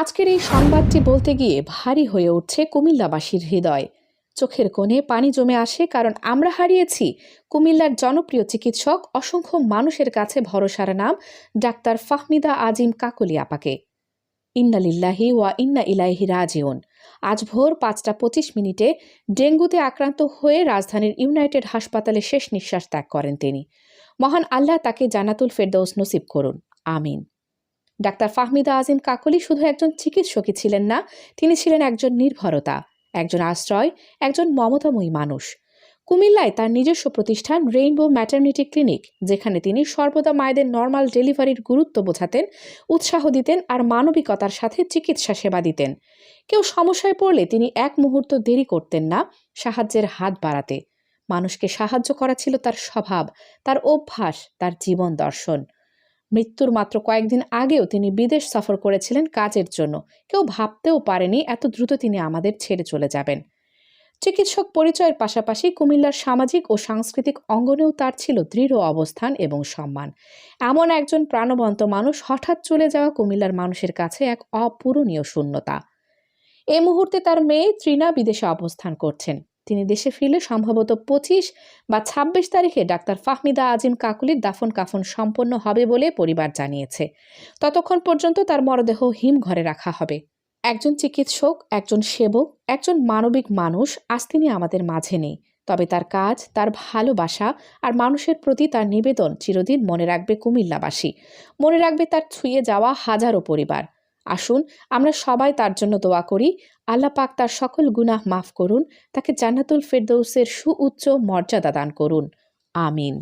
আজকের এই সংবাদটি বলতে গিয়ে ভারী হয়ে উঠছে কুমিল্লাবাসীর হৃদয়। চোখের কোণে পানি জমে আসে কারণ আমরা হারিয়েছি। কুমিল্লার জনপ্রিয় চিকিৎসক অসংখ্য মানুষের কাছে ভরসার নাম ডাক্তার ফাহমিদা আজিম কাকলি আপাকে ইন্নালিল্লাহি ওয়া ইন্না ইলাইহি রাজিউন। আজ ভোর পাঁচটা পঁচিশ মিনিটে ডেঙ্গুতে আক্রান্ত হয়ে রাজধানীর ইউনাইটেড হাসপাতালে শেষ নিঃশ্বাস ত্যাগ করেন তিনি। মহান আল্লাহ তাকে জানাতুল ফেরদৌস নসিব করুন। আমিন। ডাক্তার ফাহমিদা আজিম কাকলি শুধু একজন চিকিৎসকই ছিলেন না, তিনি ছিলেন একজন নির্ভরতা, একজন আশ্রয়, একজন মমতাময়ী মানুষ। কুমিল্লায় তার নিজস্ব প্রতিষ্ঠান রেইনবো ম্যাটার্নিটি ক্লিনিক যেখানে তিনি সর্বদা মায়েদের নর্মাল ডেলিভারির গুরুত্ব বোঝাতেন, উৎসাহ দিতেন আর মানবিকতার সাথে চিকিৎসা সেবা দিতেন। কেউ সমস্যায় পড়লে তিনি এক মুহূর্ত দেরি করতেন না, সাহায্যের হাত বাড়াতে। মানুষকে সাহায্য করা ছিল তার স্বভাব, তার অভ্যাস, তার জীবন দর্শন। মৃত্যুর মাত্র কয়েকদিন আগেও তিনি বিদেশ সফর করেছিলেন কাজের জন্য। কেউ ভাবতেও পারেনি এত দ্রুত তিনি আমাদের ছেড়ে চলে যাবেন। চিকিৎসক পরিচয়ের পাশাপাশি কুমিল্লার সামাজিক ও সাংস্কৃতিক অঙ্গনেও তার ছিল দৃঢ় অবস্থান এবং সম্মান। এমন একজন প্রাণবন্ত মানুষ হঠাৎ চলে যাওয়া কুমিল্লার মানুষের কাছে এক অপূরণীয় শূন্যতা। এ মুহূর্তে তার মেয়ে ত্রিনা বিদেশে অবস্থান করছেন। তিনি দেশে ফিরলে সম্ভবত পঁচিশ বা ছাব্বিশ তারিখে ডাক্তার ফাহমিদা আজিম কাকুলির দাফন কাফন সম্পন্ন হবে বলে পরিবার জানিয়েছে। ততক্ষণ পর্যন্ত তার মরদেহ হিম ঘরে রাখা হবে। একজন চিকিৎসক, একজন সেবক, একজন মানবিক মানুষ আজ তিনি আমাদের মাঝে নেই। তবে তার কাজ, তার ভালোবাসা আর মানুষের প্রতি তার নিবেদন চিরদিন মনে রাখবে কুমিল্লাবাসী। মনে রাখবে তার ছুঁয়ে যাওয়া হাজারো পরিবার। আসুন, আমরা সবাই তার জন্য দোয়া করি। আল্লাহ পাক তার সকল গুনাহ মাফ করুন, তাকে জান্নাতুল ফেরদৌসের সুউচ্চ মর্যাদা দান করুন। আমিন।